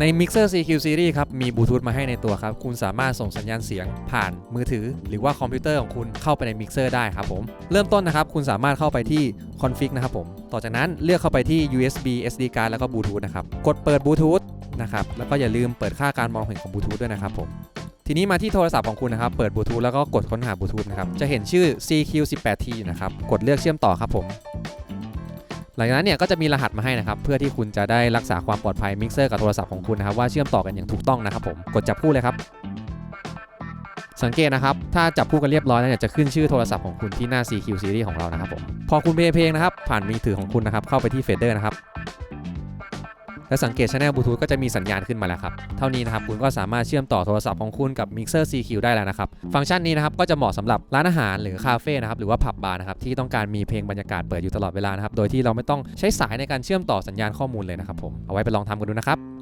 ใน Mixer CQ Series ครับ มีบลูทูธมาให้ในตัวครับ คุณสามารถส่งสัญญาณเสียงผ่านมือถือ หรือว่าคอมพิวเตอร์ของคุณเข้าไปใน Mixer ได้ครับผม เริ่มต้นนะครับ คุณสามารถเข้าไปที่ Config นะครับผม ต่อจากนั้นเลือกเข้าไปที่ USB SD card แล้วก็บลูทูธนะครับ กดเปิดบลูทูธนะครับ แล้วก็อย่าลืมเปิดค่าการมองเห็นของบลูทูธด้วยนะครับผมทีนี้มาที่โทรศัพท์ของคุณนะครับ เปิดบลูทูธแล้วก็กดค้นหาบลูทูธนะครับ จะเห็นชื่อ CQ18T อยู่นะครับ กดเลือกเชื่อมต่อครับผม หลังจากนั้นเนี่ยก็จะมีรหัสมาให้นะครับเพื่อที่คุณจะได้รักษาความปลอดภัยมิกเซอร์กับโทรศัพท์ของคุณนะครับว่าเชื่อมต่อกันอย่างถูกต้องนะครับผมกดจับคู่เลยครับ สังเกตนะครับถ้าจับคู่กันเรียบร้อยแล้วเนี่ยจะขึ้นชื่อโทรศัพท์ของคุณที่หน้า CQ Series ของเรานะครับผมพอคุณเพลย์เพลงนะครับผ่านมือถือของคุณนะครับเข้าไปที่เฟดเดอร์นะครับ และสังเกตช anel Bluetooth ก็จะมีสัญญาณขึ้นมาแล้วครับ เท่านี้นะครับคุณก็สามารถเชื่อมต่อโทรศัพท์ของคุณกับมิกเซอร์ CQ ได้แล้วนะครับ ฟังก์ชันนี้นะครับก็จะเหมาะสำหรับร้านอาหารหรือคาเฟ่นะครับหรือว่าผับบาร์นะครับที่ต้องการมีเพลงบรรยากาศเปิดอยู่ตลอดเวลานะครับโดยที่เราไม่ต้องใช้สายในการเชื่อมต่อสัญญาณข้อมูลเลยนะครับผมเอาไว้ไปลองทำกันดูนะครับ